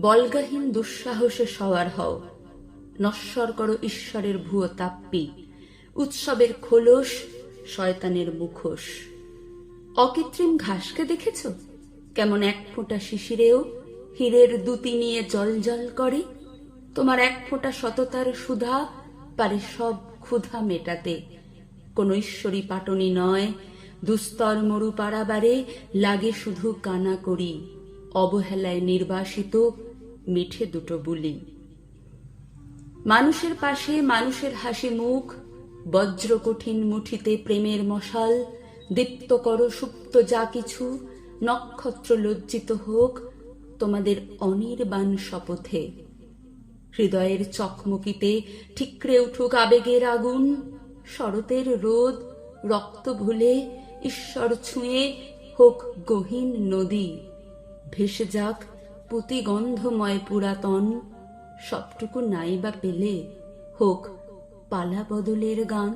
বলগাহীন দুঃসাহসে সওয়ার হও। নশ্বর করো ঈশ্বরের ভুয়ো তাপ্পি। উৎসবের খোলস, শয়তানের মুখোশ। অকৃত্রিম ঘাসকে দেখেছ? কেমন এক ফোঁটা শিশিরেও হীরের দুতি নিয়ে জল জল করে? তোমার এক ফোঁটা সততার সুধা পারে সব ক্ষুধা মেটাতে। কোন ঈশ্বরী পাটনি নয়, দুস্তর মরু পাড়াবারে লাগে শুধু কানা করি। অবহেলায় নির্বাসিত মিঠে দুটো বুলি। মানুষের পাশে মানুষের হাসি মুখ বজ্র কঠিন মুঠিতে প্রেমের মশাল, দীপ্ত করো সুপ্ত যা কিছু, নক্ষত্র লজ্জিত হোক তোমাদের অনির্বাণ শপথে। হৃদয়ের চকমকিতে ঠিকরে উঠুক আবেগের আগুন, শরতের রোদ, রক্ত ভুলে ঈশ্বর ছুঁয়ে হোক গহীন নদী, ভেসে যাক পুতিগন্ধময় পুরাতন সবটুকু নাই বা পেলে হোক পালা বদলের গান।